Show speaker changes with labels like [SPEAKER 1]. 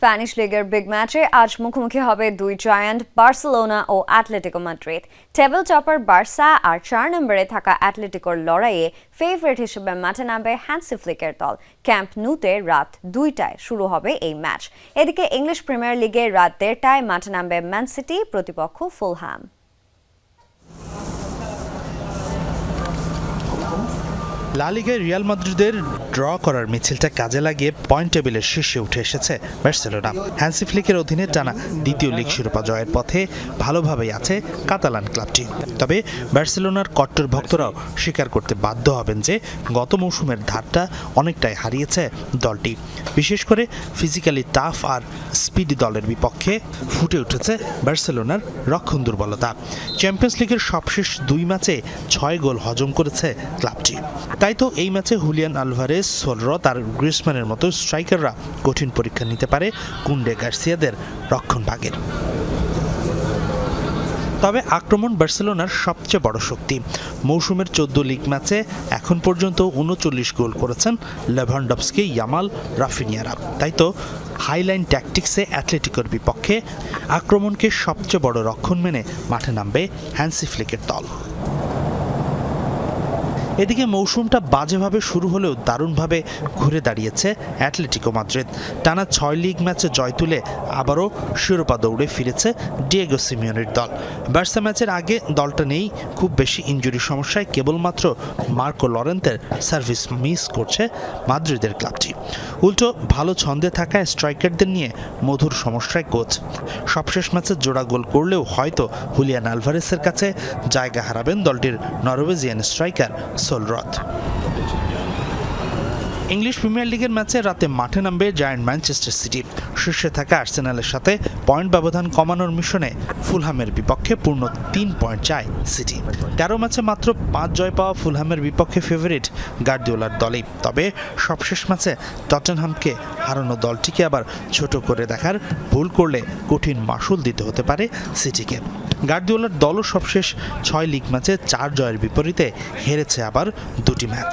[SPEAKER 1] Spanish লিগের big ম্যাচে আজ মুখোমুখি হবে দুই জায়ান্ট বার্সেলোনা ও Atletico Madrid. Table topper Barca আর চার নম্বরে থাকা অ্যাটলেটিকোর লড়াইয়ে ফেভারিট হিসেবে মাঠে নামবে হ্যান্সি ফ্লিকের দল। ক্যাম্প নুতে রাত দুইটায় শুরু হবে এই ম্যাচ। এদিকে ইংলিশ প্রিমিয়ার লিগে রাত দেড়টায় মাঠে নামবে ম্যান সিটি প্রতিপক্ষ ফুলহ্যাম
[SPEAKER 2] লা লিগায় রিয়াল মাদ্রিদের ড্র করার মিছিলটা কাজে লাগিয়ে পয়েন্ট টেবিলের শীর্ষে উঠে এসেছে বার্সেলোনা। হ্যান্সি ফ্লিকের অধীনে টানা দ্বিতীয় লিগ শিরোপা জয়ের পথে ভালোভাবেই আছে কাতালান ক্লাবটি। তবে বার্সেলোনার কট্টর ভক্তরাও স্বীকার করতে বাধ্য হবেন যে গত মৌসুমের ধারটা অনেকটাই হারিয়েছে দলটি। বিশেষ করে ফিজিক্যালি টাফ আর স্পিড দলের বিপক্ষে ফুটে উঠেছে বার্সেলোনার রক্ষণ দুর্বলতা। চ্যাম্পিয়ন্স লিগের সবশেষ দুই ম্যাচে ছয় গোল হজম করেছে ক্লাবটি। তাই তো এই ম্যাচে হুলিয়ান আলভারেজ সোলরত আর গ্রিসম্যানের মতো স্ট্রাইকাররা কঠিন পরীক্ষা নিতে পারে কুন্ডে গার্সিয়াদের রক্ষণ ভাগের। তবে আক্রমণ বার্সেলোনার সবচেয়ে বড় শক্তি। মৌসুমের চোদ্দ লিগ ম্যাচে এখন পর্যন্ত উনচল্লিশ গোল করেছেন লেভানডপসকি ইয়ামাল রাফিনিয়ারা তাই তো হাইলাইন ট্যাকটিক্সে অ্যাথলেটিকোর বিপক্ষে আক্রমণকে সবচেয়ে বড় রক্ষণ মেনে মাঠে নামবে হ্যান্সি ফ্লিকের দল। এদিকে মৌসুমটা বাজেভাবে শুরু হলেও দারুণভাবে ঘুরে দাঁড়িয়েছে অ্যাটলেটিকো মাদ্রিদ। টানা ছয় লিগ ম্যাচে জয় তুলে আবারও শিরোপা দৌড়ে ফিরেছে ডিয়েগো সিমিয়নের দল। বার্সা ম্যাচের আগে দলটা নেই, খুব বেশি ইঞ্জুরি সমস্যায় কেবলমাত্র মার্কো লরেন্তের সার্ভিস মিস করছে মাদ্রিদের ক্লাবটি। উল্টো ভালো ছন্দে থাকা স্ট্রাইকারদের নিয়ে মধুর সমস্যায় কোচ। সবশেষ ম্যাচে জোড়া গোল করলেও হয়তো হুলিয়ান আলভারেসের কাছে জায়গা হারাবেন দলটির Norwegian striker solrod English Premier লিগের ম্যাচে রাতে মাঠে নামবে জায়ান্ট ম্যানচেস্টার সিটি। শীর্ষে থাকা আর্সেনালের সাথে পয়েন্ট ব্যবধান কমানোর মিশনে ফুলহামের বিপক্ষে পূর্ণ তিন পয়েন্ট চায় সিটি। তেরো ম্যাচে মাত্র পাঁচ জয় পাওয়া ফুলহামের বিপক্ষে ফেভারিট গার্দিওলার দলেই। তবে সবশেষ ম্যাচে টটেনহামকে হারানো দলটিকে আবার ছোট করে দেখার ভুল করলে কঠিন মাসুল দিতে হতে পারে সিটিকে। গার্দিওলার দলও সবশেষ ছয় লিগ ম্যাচে চার জয়ের বিপরীতে হেরেছে আবার দুটি ম্যাচ।